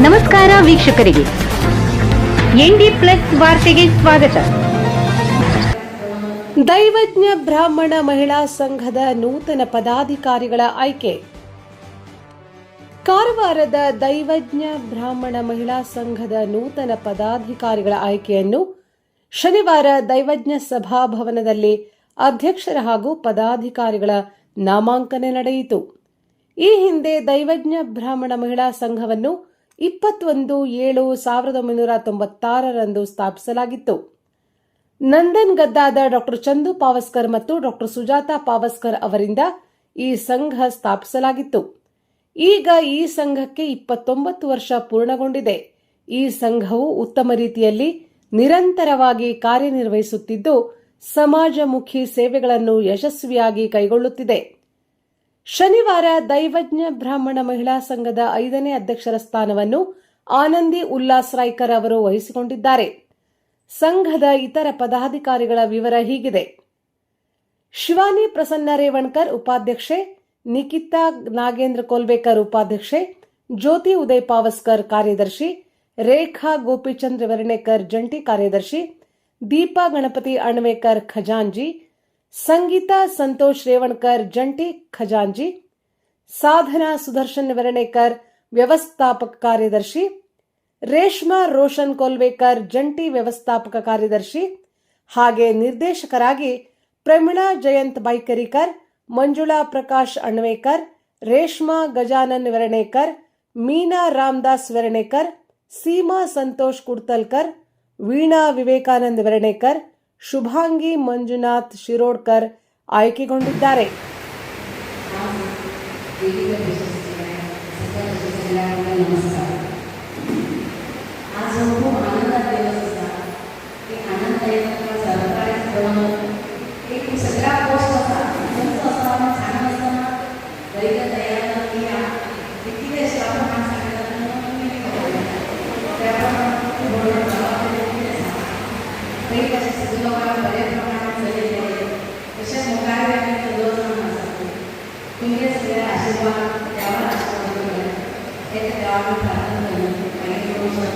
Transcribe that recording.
ನಮಸ್ಕಾರ ವೀಕ್ಷಕರಿಗೆ. ND plus ವಾರ್ತೆಗೆ ಸ್ವಾಗತ. ದೈವಜ್ಞ ಬ್ರಾಹ್ಮಣ ಮಹಿಳಾ ಸಂಘದ ನೂತನ ಪದಾಧಿಕಾರಿಗಳ ಆಯ್ಕೆ. ಕಾರವಾರದ ದೈವಜ್ಞ ಬ್ರಾಹ್ಮಣ ಮಹಿಳಾ ಸಂಘದ ನೂತನ ಪದಾಧಿಕಾರಿಗಳ ಆಯ್ಕೆಯನ್ನು ಶನಿವಾರ ದೈವಜ್ಞ ಸಭಾಭವನದಲ್ಲಿ ಅಧ್ಯಕ್ಷರ ಹಾಗೂ ಪದಾಧಿಕಾರಿಗಳ ನಾಮಾಂಕನ ನಡೆಯಿತು. ಈ ಹಿಂದೆ ದೈವಜ್ಞ ಬ್ರಾಹ್ಮಣ ಮಹಿಳಾ ಸಂಘವನ್ನು ಇಪ್ಪತ್ತೊಂದು ಏಳು ಸಾವಿರದ ಒಂಬೈನೂರ ತೊಂಬತ್ತಾರರಂದು ಸ್ಥಾಪಿಸಲಾಗಿತ್ತು. ನಂದನ್ ಗದ್ದಾದ ಡಾಕ್ಟರ್ ಚಂದು ಪಾವಸ್ಕರ್ ಮತ್ತು ಡಾಕ್ಟರ್ ಸುಜಾತಾ ಪಾವಸ್ಕರ್ ಅವರಿಂದ ಈ ಸಂಘ ಸ್ಥಾಪಿಸಲಾಗಿತ್ತು. ಈಗ ಈ ಸಂಘಕ್ಕೆ ಇಪ್ಪತ್ತೊಂಬತ್ತು ವರ್ಷ ಪೂರ್ಣಗೊಂಡಿದೆ. ಈ ಸಂಘವು ಉತ್ತಮ ರೀತಿಯಲ್ಲಿ ನಿರಂತರವಾಗಿ ಕಾರ್ಯನಿರ್ವಹಿಸುತ್ತಿದ್ದು, ಸಮಾಜಮುಖಿ ಸೇವೆಗಳನ್ನು ಯಶಸ್ವಿಯಾಗಿ ಕೈಗೊಳ್ಳುತ್ತಿದೆ. ಶನಿವಾರ ದೈವಜ್ಞ ಬ್ರಾಹ್ಮಣ ಮಹಿಳಾ ಸಂಘದ ಐದನೇ ಅಧ್ಯಕ್ಷರ ಸ್ಥಾನವನ್ನು ಆನಂದಿ ಉಲ್ಲಾಸ್ ರಾಯ್ಕರ್ ಅವರು ವಹಿಸಿಕೊಂಡಿದ್ದಾರೆ. ಸಂಘದ ಇತರ ಪದಾಧಿಕಾರಿಗಳ ವಿವರ ಹೀಗಿದೆ. ಶಿವಾನಿ ಪ್ರಸನ್ನ ರೇವಣ್ಕರ್ ಉಪಾಧ್ಯಕ್ಷೆ, ನಿಕಿತಾ ನಾಗೇಂದ್ರ ಕೋಲ್ಬೇಕರ್ ಉಪಾಧ್ಯಕ್ಷೆ, ಜ್ಯೋತಿ ಉದಯ್ ಪಾವಸ್ಕರ್ ಕಾರ್ಯದರ್ಶಿ, ರೇಖಾ ಗೋಪಿಚಂದ್ರ ವರ್ಣೇಕರ್ ಜಂಟಿ ಕಾರ್ಯದರ್ಶಿ, ದೀಪಾ ಗಣಪತಿ ಅಣ್ವೇಕರ್ ಖಜಾಂಜಿ ಸಂಗೀತಾ ಸಂತೋಷ್ ರೇವಣ್ಕರ್, ಜಂಟಿ ಖಜಾಂಜಿ ಸಾಧನಾ ಸುದರ್ಶನ್ ವೆರಣೇಕರ್ ವ್ಯವಸ್ಥಾಪಕ ಕಾರ್ಯದರ್ಶಿ. ರೇಷ್ಮಾ ರೋಷನ್ ಕೋಲ್ವೇಕರ್, ಜಂಟಿ ವ್ಯವಸ್ಥಾಪಕ ಕಾರ್ಯದರ್ಶಿ. ಹಾಗೆ ನಿರ್ದೇಶಕರಾಗಿ ಪ್ರಮೀಳಾ ಜಯಂತ್ ಬೈಕರಿಕರ್, ಮಂಜುಳಾ ಪ್ರಕಾಶ್ ಅಣ್ವೇಕರ್, ರೇಷ್ಮಾ ಗಜಾನನ್ ವೆರಣೇಕರ್ ಮೀನಾ ರಾಮದಾಸ್ ವೆರಣೇಕರ್ ಸೀಮಾ ಸಂತೋಷ್ ಕುಡ್ತಲ್ಕರ್, ವೀಣಾ ವಿವೇಕಾನಂದ್ ವೆರಣೇಕರ್ ಶುಭಾಂಗಿ ಮಂಜುನಾಥ್ ಶಿರೋಡ್ಕರ್ ಆಯ್ಕೆಗೊಂಡಿದ್ದಾರೆ ನಮಸ್ಕಾರ ఆశీర్వాదం దేవ ఆశీర్వాదం లేక దేవుని ప్రార్థన కలిగి